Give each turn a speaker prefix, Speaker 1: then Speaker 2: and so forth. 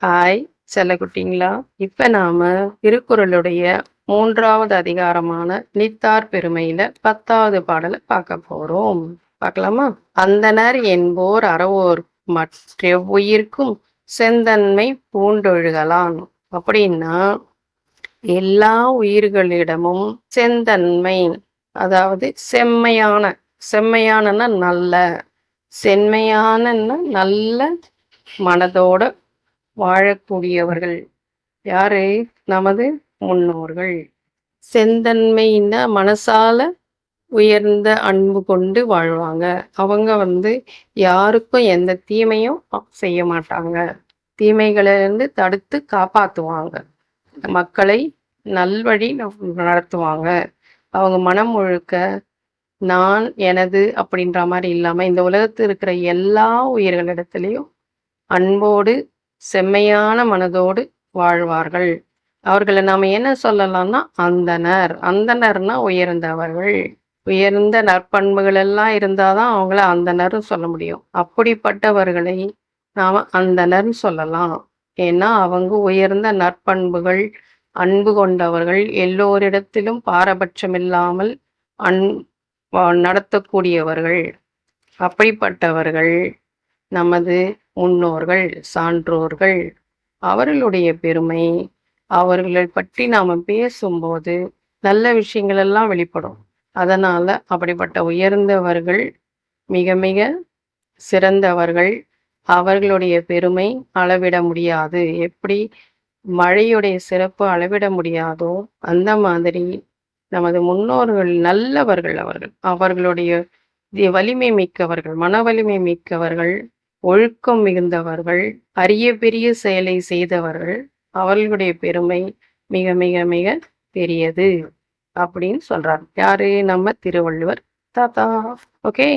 Speaker 1: Hi செல்லக்குட்டிங்களா? இப்போ நாம் திருக்குறளுடைய மூன்றாவது அதிகாரமான நித்தார் பெருமையில பத்தாவது பாடலை பார்க்க போறோம். பார்க்கலாமா? அந்தனர் என்போர் அறவோர் மற்றெவ்வுயிர்க்கும் செந்தன்மை பூண்டொழுகலான் அப்படின்னா எல்லா உயிர்களிடமும் செந்தன்மை அதாவது செம்மையான செம்மையானன்னா நல்ல செம்மையானன்னா நல்ல மனதோட வாழக்கூடியவர்கள். யாரு? நமது முன்னோர்கள். செந்தன்மைன்னா மனசால உயர்ந்த அன்பு கொண்டு வாழ்வாங்க. அவங்க வந்து யாருக்கும் எந்த தீமையும் செய்ய மாட்டாங்க. தீமைகளிலிருந்து தடுத்து காப்பாற்றுவாங்க மக்களை நல்வழி நடத்துவாங்க. அவங்க மனம் முழுக்க நான் எனது அப்படின்ற மாதிரி இல்லாமல் இந்த உலகத்தில் இருக்கிற எல்லா உயிர்களிடத்துலையும் அன்போடு செம்மையான மனதோடு வாழ்வார்கள். அவர்களை நாம் என்ன சொல்லலாம்னா அந்தனர். அந்தனர்னா உயர்ந்தவர்கள். உயர்ந்த நற்பண்புகள் எல்லாம் இருந்தாதான் அவங்கள அந்தனர்னு சொல்ல முடியும். அப்படிப்பட்டவர்களை நாம் அந்தனர்னு சொல்லலாம். ஏன்னா அவங்க உயர்ந்த நற்பண்புகள் அன்பு கொண்டவர்கள் எல்லோரிடத்திலும் பாரபட்சம் இல்லாமல் அன் நடத்தக்கூடியவர்கள். அப்படிப்பட்டவர்கள். நமது முன்னோர்கள் சான்றோர்கள் அவர்களுடைய பெருமை அவர்களை பற்றி நாம் பேசும்போது நல்ல விஷயங்கள் எல்லாம் வெளிப்படும். அதனால் அப்படிப்பட்ட உயர்ந்தவர்கள் மிக மிக சிறந்தவர்கள் அவர்களுடைய பெருமை அளவிட முடியாது. எப்படி மழையுடைய சிறப்பு அளவிட முடியாதோ அந்த மாதிரி நமது முன்னோர்கள் நல்லவர்கள் அவர்கள். அவர்களுடைய வலிமை மிக்கவர்கள் மன வலிமை மிக்கவர்கள் ஒழுக்கம் மிகுந்தவர்கள் அரிய பெரிய செயலை செய்தவர்கள் அவர்களுடைய பெருமை மிக மிக மிக பெரியது. அப்படின்னு சொல்றார் யாரு? நம்ம திருவள்ளுவர் தாத்தா. ஓகே